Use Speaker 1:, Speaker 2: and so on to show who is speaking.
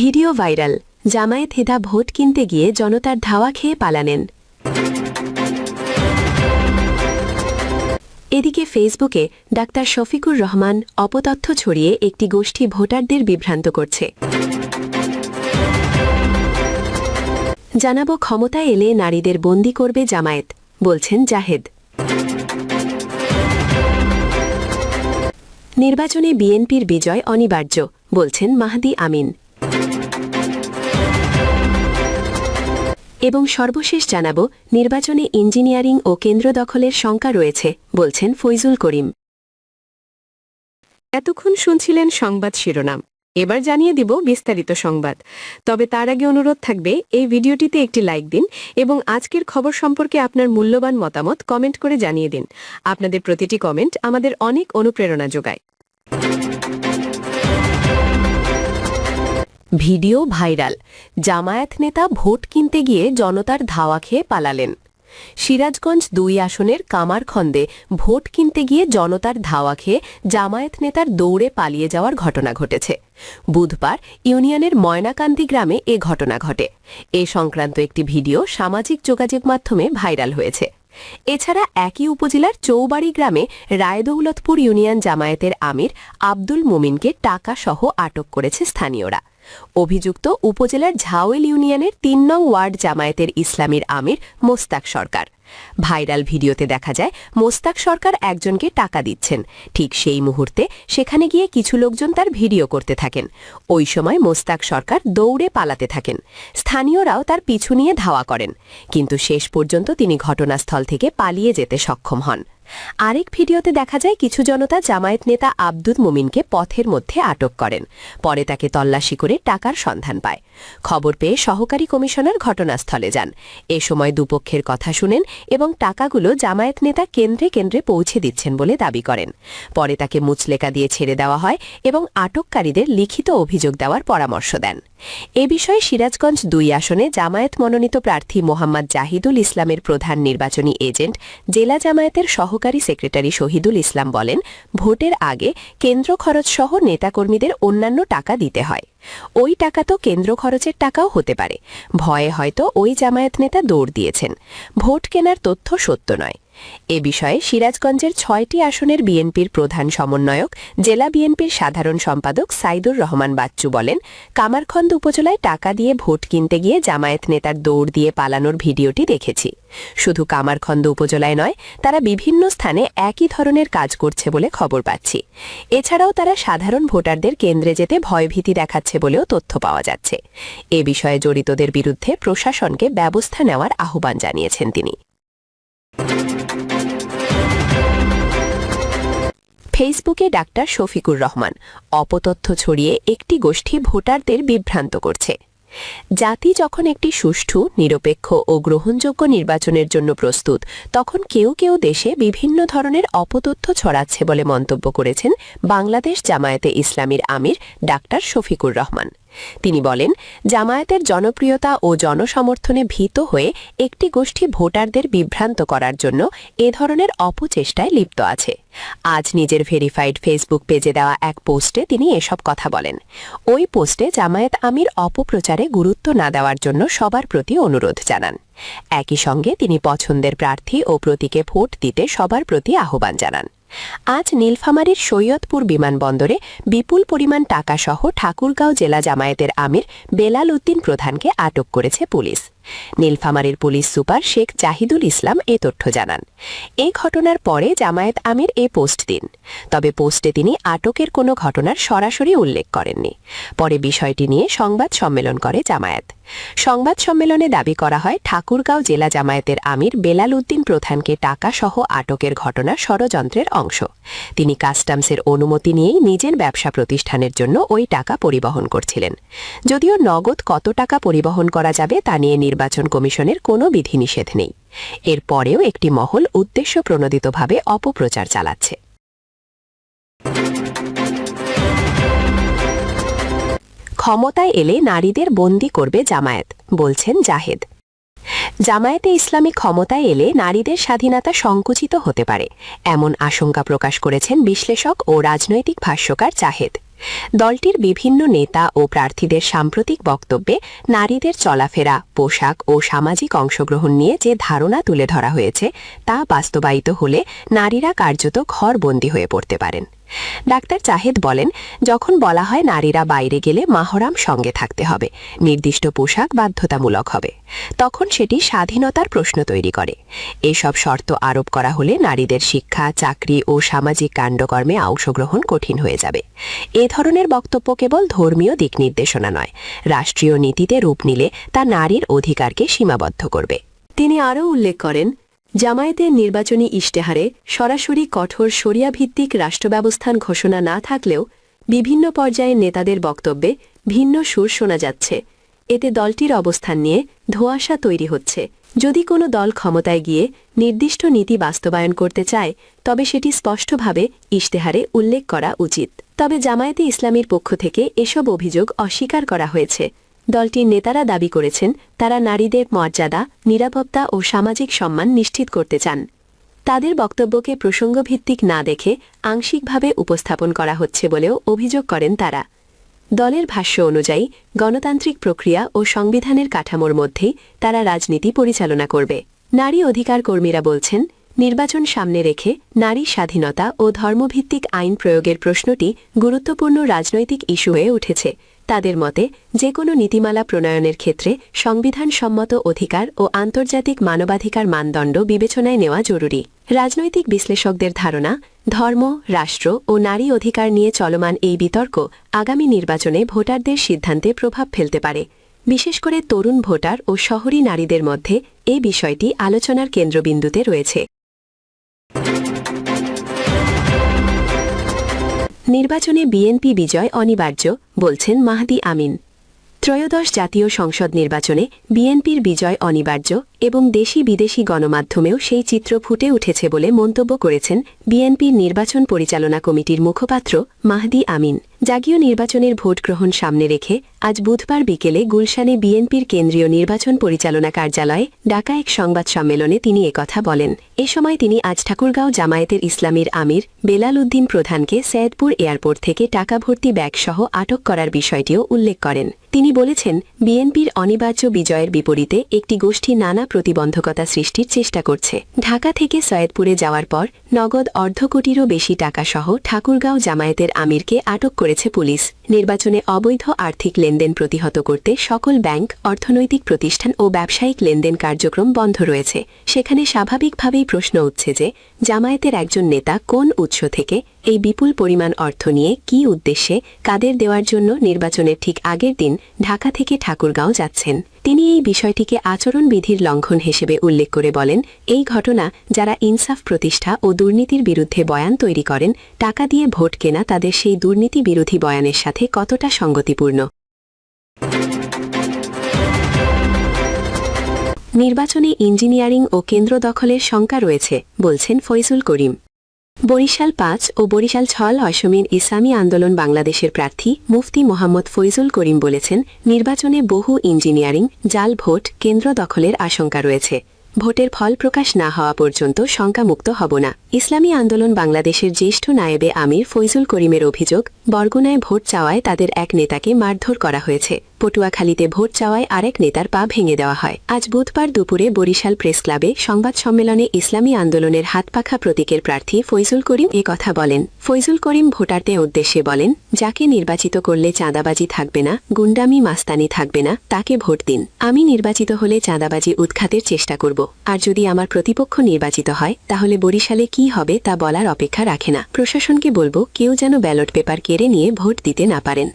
Speaker 1: Video viral. Jamaat হেদা vote কিনতে গিয়ে জনতার ধাওয়া খেয়ে পালানেন এদিকে ফেসবুকে ডাক্তার শফিকুর রহমান অপতথ্য ছড়িয়ে একটি গোষ্ঠী ভোটারদের বিভ্রান্ত করছে। জানাব ক্ষমতায় এলে নারীদের বন্দি করবে জামায়াত, বলছেন জাহেদ। নির্বাচনে বিএনপির বিজয় অনিবার্য, বলছেন মাহদি আমিন। এবং সর্বশেষ জানাব, নির্বাচনে ইঞ্জিনিয়ারিং ও কেন্দ্র দখলের শঙ্কা রয়েছে, বলছেন ফৈজুল করিম। এতক্ষণ শুনছিলেন সংবাদ শিরোনাম। এবার জানিয়ে দিব বিস্তারিত সংবাদ। তবে তার আগে অনুরোধ থাকবে, এই ভিডিওটিতে একটি লাইক দিন এবং আজকের খবর সম্পর্কে আপনার মূল্যবান মতামত কমেন্ট করে জানিয়ে দিন। আপনাদের প্রতিটি কমেন্ট আমাদের অনেক অনুপ্রেরণা যোগায়। Video viral. জামায়াত নেতা ভোট কিনতে গিয়ে জনতার ধাওয়া খেয়ে পালালেন। সিরাজগঞ্জ দুই আসনের কামারখন্দে ভোট কিনতে গিয়ে জনতার ধাওয়া খেয়ে জামায়াত নেতার দৌড়ে পালিয়ে যাওয়ার ঘটনা ঘটেছে। বুধবার ইউনিয়নের ময়নাকান্দি গ্রামে এ ঘটনা ঘটে। এ সংক্রান্ত একটি ভিডিও সামাজিক যোগাযোগ মাধ্যমে ভাইরাল হয়েছে। এছাড়া একই উপজেলার চৌবাড়ি গ্রামে রায়দৌলতপুর ইউনিয়ন জামায়াতের আমির আব্দুল মুমিনকে টাকা সহ আটক করেছে স্থানীয়রা। অভিযুক্ত উপজেলার ঝাওয়েল ইউনিয়নের তিন নং ওয়ার্ড জামায়াতের ইসলামীর আমির মোস্তাক সরকার। ভাইরাল ভিডিওতে দেখা যায়, মোস্তাক সরকার একজনকে টাকা দিচ্ছেন। ঠিক সেই মুহূর্তে সেখানে গিয়ে কিছু লোকজন তার ভিডিও করতে থাকেন। ওই সময় মোস্তাক সরকার দৌড়ে পালাতে থাকেন। স্থানীয়রাও তার পিছু নিয়ে ধাওয়া করেন। কিন্তু শেষ পর্যন্ত তিনি ঘটনাস্থল থেকে পালিয়ে যেতে সক্ষম হন। আরেক ভিডিওতে দেখা যায় কিছু জনতা জামায়াত নেতা আব্দুল মুমিনকে পথের মধ্যে আটক করেন। পরে তাকে তল্লাশি করে টাকার সন্ধান পায়। খবর পেয়ে সহকারী কমিশনার ঘটনাস্থলে যান। এ সময় দুপক্ষের কথা শুনেন এবং টাকাগুলো জামায়াত নেতা কেন্দ্রে কেন্দ্রে পৌঁছে দিচ্ছেন বলে দাবি করেন। পরে তাকে মুচলেকা দিয়ে ছেড়ে দেওয়া হয় এবং আটককারীদের লিখিত অভিযোগ দেওয়ার পরামর্শ দেন। এ বিষয়ে সিরাজগঞ্জ দুই আসনে জামায়াত মনোনীত প্রার্থী মোহাম্মদ জাহিদুল ইসলামের প্রধান নির্বাচনী এজেন্ট জেলা জামায়াতের সহকারী সেক্রেটারি শহীদুল ইসলাম বলেন, ভোটের আগে কেন্দ্র খরচ সহ নেতাকর্মীদের অন্যান্য টাকা দিতে হয়। ওই টাকা তো কেন্দ্র খরচের টাকাও হতে পারে। ভয়ে হয়তো ওই জামায়াত নেতা দৌড় দিয়েছেন। ভোট কেনার তথ্য সত্য নয়। এ বিষয়ে সিরাজগঞ্জের ছয়টি আসনের বিএনপির প্রধান সমন্বয়ক, জেলা বিএনপির সাধারণ সম্পাদক সাইদুর রহমান বাচ্চু বলেন কামারখন্দ উপজেলায় টাকা দিয়ে ভোট কিনতে গিয়ে জামায়াত নেতার দৌড় দিয়ে পালানোর ভিডিওটি দেখেছি। শুধু কামারখন্দ উপজেলায় নয়, তারা বিভিন্ন স্থানে একই ধরনের কাজ করছে বলে খবর পাচ্ছি। এছাড়াও তারা সাধারণ ভোটারদের কেন্দ্রে যেতে ভয়ভীতি দেখাচ্ছে বলেও তথ্য পাওয়া যাচ্ছে। এ বিষয়ে জড়িতদের বিরুদ্ধে প্রশাসনকে ব্যবস্থা নেওয়ার আহ্বান জানিয়েছেন তিনি। ফেসবুকে ডাক্তার শফিকুর রহমান। অপতথ্য ছড়িয়ে একটি গোষ্ঠী ভোটারদের বিভ্রান্ত করছে। জাতি যখন একটি সুষ্ঠু, নিরপেক্ষ ও গ্রহণযোগ্য নির্বাচনের জন্য প্রস্তুত, তখন কেউ কেউ দেশে বিভিন্ন ধরনের অপতথ্য ছড়াচ্ছে বলে মন্তব্য করেছেন বাংলাদেশ জামায়াতে ইসলামীর আমির ডাক্তার শফিকুর রহমান। তিনি বলেন, জামায়াতের জনপ্রিয়তা ও জনসমর্থনে ভীত হয়ে একটি গোষ্ঠী ভোটারদের বিভ্রান্ত করার জন্য এ ধরনের অপচেষ্টায় লিপ্ত আছে। আজ নিজের ভেরিফাইড ফেসবুক পেজে দেওয়া এক পোস্টে তিনি এসব কথা বলেন। ওই পোস্টে জামায়াত আমির অপপ্রচারে গুরুত্ব না দেওয়ার জন্য সবার প্রতি অনুরোধ জানান। একই সঙ্গে তিনি পছন্দের প্রার্থী ও প্রতীকে ভোট দিতে সবার প্রতি আহ্বান জানান। আজ নীলফামারীর সৈয়দপুর বিমানবন্দরে বিপুল পরিমাণ টাকাসহ ঠাকুরগাঁও জেলা জামায়াতের আমির বেলাল উদ্দিন প্রধানকে আটক করেছে পুলিশ। নীলফামারীর পুলিশ সুপার শেখ জাহিদুল ইসলাম এ তথ্য জানান। এই ঘটনার পরে জামায়াত আমির এ পোস্ট দিন। তবে পোস্টে তিনি আটকের কোনো ঘটনার সরাসরি উল্লেখ করেননি। পরে বিষয়টি নিয়ে সংবাদ সম্মেলন করে জামায়াত। সংবাদ সম্মেলনে দাবি করা হয়, ঠাকুরগাঁও জেলা জামায়াতের আমির বেলাল উদ্দিন প্রধানকে টাকা সহ আটকের ঘটনা ষড়যন্ত্রের অংশ। তিনি কাস্টমসের অনুমতি নিয়েই নিজের ব্যবসা প্রতিষ্ঠানের জন্য ওই টাকা পরিবহন করছিলেন। যদিও নগদ কত টাকা পরিবহন করা যাবে তা নিয়ে নির্বাচন কমিশনের কোনো বিধিনিষেধ নেই। এর পরেও একটি মহল উদ্দেশ্য প্রণোদিতভাবে অপপ্রচার চালাচ্ছে। ক্ষমতায় এলে নারীদের বন্দি করবে জামায়াত, বলছেন জাহেদ। জামায়াতে ইসলামী ক্ষমতায় এলে নারীদের স্বাধীনতা সংকুচিত হতে পারে, এমন আশঙ্কা প্রকাশ করেছেন বিশ্লেষক ও রাজনৈতিক ভাষ্যকার জাহেদ। দলটির বিভিন্ন নেতা ও প্রার্থীদের সাম্প্রতিক বক্তব্যে নারীদের চলাফেরা, পোশাক ও সামাজিক অংশগ্রহণ নিয়ে যে ধারণা তুলে ধরা হয়েছে, তা বাস্তবায়িত হলে নারীরা কার্যত ঘরবন্দী হয়ে পড়তে পারেন। ডাক্তার চাহেদ বলেন, যখন বলা হয় নারীরা বাইরে গেলে মাহরাম সঙ্গে থাকতে হবে, নির্দিষ্ট পোশাক বাধ্যতামূলক হবে, তখন সেটি স্বাধীনতার প্রশ্ন তৈরি করে। এসব শর্ত আরোপ করা হলে নারীদের শিক্ষা, চাকরি ও সামাজিক কাণ্ডকর্মে অংশগ্রহণ কঠিন হয়ে যাবে। এ ধরনের বক্তব্য কেবল ধর্মীয় দিক নির্দেশনা নয়, রাষ্ট্রীয় নীতিতে রূপ নিলে তা নারীর অধিকারকে সীমাবদ্ধ করবে। তিনি আরও উল্লেখ করেন জামায়াতের নির্বাচনী ইশতেহারে সরাসরি কঠোর সরিয়াভিত্তিক রাষ্ট্রব্যবস্থান ঘোষণা না থাকলেও বিভিন্ন পর্যায়ের নেতাদের বক্তব্যে ভিন্ন সুর শোনা যাচ্ছে। এতে দলটির অবস্থান নিয়ে ধোঁয়াশা তৈরি হচ্ছে। যদি কোনো দল ক্ষমতায় গিয়ে নির্দিষ্ট নীতি বাস্তবায়ন করতে চায়, তবে সেটি স্পষ্টভাবে ইশতেহারে উল্লেখ করা উচিত। তবে জামায়াতে ইসলামীর পক্ষ থেকে এসব অভিযোগ অস্বীকার করা হয়েছে। দলটির নেতারা দাবি করেছেন, তারা নারীদের মর্যাদা, নিরাপত্তা ও সামাজিক সম্মান নিশ্চিত করতে চান। তাদের বক্তব্যকে প্রসঙ্গভিত্তিক না দেখে আংশিকভাবে উপস্থাপন করা হচ্ছে বলেও অভিযোগ করেন তারা। দলের ভাষ্য অনুযায়ী, গণতান্ত্রিক প্রক্রিয়া ও সংবিধানের কাঠামোর মধ্যেই তারা রাজনীতি পরিচালনা করবে। নারী অধিকার কর্মীরা বলছেন, নির্বাচন সামনে রেখে নারী স্বাধীনতা ও ধর্মভিত্তিক আইন প্রয়োগের প্রশ্নটি গুরুত্বপূর্ণ রাজনৈতিক ইস্যু হয়ে উঠেছে। তাদের মতে যে কোনো নীতিমালা প্রণয়নের ক্ষেত্রে সংবিধানসম্মত অধিকার ও আন্তর্জাতিক মানবাধিকার মানদণ্ড বিবেচনায় নেওয়া জরুরি। রাজনৈতিক বিশ্লেষকদের ধারণা, ধর্ম, রাষ্ট্র ও নারী অধিকার নিয়ে চলমান এই বিতর্ক আগামী নির্বাচনে ভোটারদের সিদ্ধান্তে প্রভাব ফেলতে পারে। বিশেষ করে তরুণ ভোটার ও শহরী নারীদের মধ্যে এই বিষয়টি আলোচনার কেন্দ্রবিন্দুতে রয়েছে। নির্বাচনে বিএনপি বিজয় অনিবার্য বলছেন মাহদি আমিন। ত্রয়োদশ জাতীয় সংসদ নির্বাচনে বিএনপির বিজয় অনিবার্য এবং দেশি বিদেশি গণমাধ্যমেও সেই চিত্র ফুটে উঠেছে বলে মন্তব্য করেছেন বিএনপির নির্বাচন পরিচালনা কমিটির মুখপাত্র মাহদি আমিন। জাগীয় নির্বাচনের ভোট গ্রহণ সামনে রেখে আজ বুধবার বিকেলে গুলশানে বিএনপির কেন্দ্রীয় নির্বাচন পরিচালনা কার্যালয়ে ডাকা এক সংবাদ সম্মেলনে তিনি একথা বলেন। এ সময় তিনি আজ ঠাকুরগাঁও জামায়াতের ইসলামীর আমির বেলাল উদ্দিন প্রধানকে সৈয়দপুর এয়ারপোর্ট থেকে টাকা ভর্তি ব্যাগসহ আটক করার বিষয়টিও উল্লেখ করেন। তিনি বলেছেন, বিএনপির অনিবার্য বিজয়ের বিপরীতে একটি গোষ্ঠী নানা প্রতিবন্ধকতা সৃষ্টির চেষ্টা করছে। ঢাকা থেকে সৈয়দপুরে যাওয়ার পর নগদ অর্ধ কোটিরও বেশি টাকাসহ ঠাকুরগাঁও জামায়াতের আমিরকে আটক করেছে পুলিশ। নির্বাচনে অবৈধ আর্থিক লেনদেন প্রতিহত করতে সকল ব্যাংক, অর্থনৈতিক প্রতিষ্ঠান ও ব্যবসায়িক লেনদেন কার্যক্রম বন্ধ রয়েছে। সেখানে স্বাভাবিকভাবেই প্রশ্ন উঠছে যে, জামায়াতের একজন নেতা কোন উৎস থেকে এই বিপুল পরিমাণ অর্থ নিয়ে কি উদ্দেশ্যে কাদের দেওয়ার জন্য নির্বাচনের ঠিক আগের দিন ঢাকা থেকে ঠাকুরগাঁও যাচ্ছেন? তিনি এই বিষয়টিকে আচরণবিধির লঙ্ঘন হিসেবে উল্লেখ করে বলেন, এই ঘটনা যারা ইনসাফ প্রতিষ্ঠা ও দুর্নীতির বিরুদ্ধে বয়ান তৈরি করেন, টাকা দিয়ে ভোট কেনা তাদের সেই দুর্নীতি বিরোধী বয়ানের সাথে কতটা সঙ্গতিপূর্ণ? নির্বাচনে ইঞ্জিনিয়ারিং ও কেন্দ্র দখলের শঙ্কা রয়েছে, বলছেন ফৈজুল করিম। বরিশাল পাঁচ ও বরিশাল ছল অসমিন ইসলামী আন্দোলন বাংলাদেশের প্রার্থী মুফতি মোহাম্মদ ফৈজুল করিম বলেছেন, নির্বাচনে বহু ইঞ্জিনিয়ারিং, জাল ভোট, কেন্দ্র দখলের আশঙ্কা রয়েছে। ভোটের ফল প্রকাশ না হওয়া পর্যন্ত শঙ্কামুক্ত হব না। ইসলামী আন্দোলন বাংলাদেশের জ্যেষ্ঠ নায়েবে আমির ফৈজুল করিমের অভিযোগ, বরগুনায় ভোট চাওয়ায় তাদের এক নেতাকে মারধর করা হয়েছে। পটুয়াখালীতে ভোট চাওয়ায় আরেক নেতার পা ভেঙে দেওয়া হয়। আজ বুধবার দুপুরে বরিশাল প্রেস ক্লাবে সংবাদ সম্মেলনে ইসলামী আন্দোলনের হাতপাখা প্রতীকের প্রার্থী ফৈজুল করিম এ কথা বলেন। ফৈজুল করিম ভোটারদের উদ্দেশ্যে বলেন, যাকে নির্বাচিত করলে চাঁদাবাজি থাকবে না, গুন্ডামি মাস্তানি থাকবে না, তাকে ভোট দিন। আমি নির্বাচিত হলে চাঁদাবাজি উৎখাতের চেষ্টা করব। আর যদি আমার প্রতিপক্ষ নির্বাচিত হয়, তাহলে বরিশালে কি হবে তা বলার অপেক্ষা রাখে না। প্রশাসনকে বলব, কেউ যেন ব্যালট পেপার কেড়ে নিয়ে ভোট দিতে না পারেন।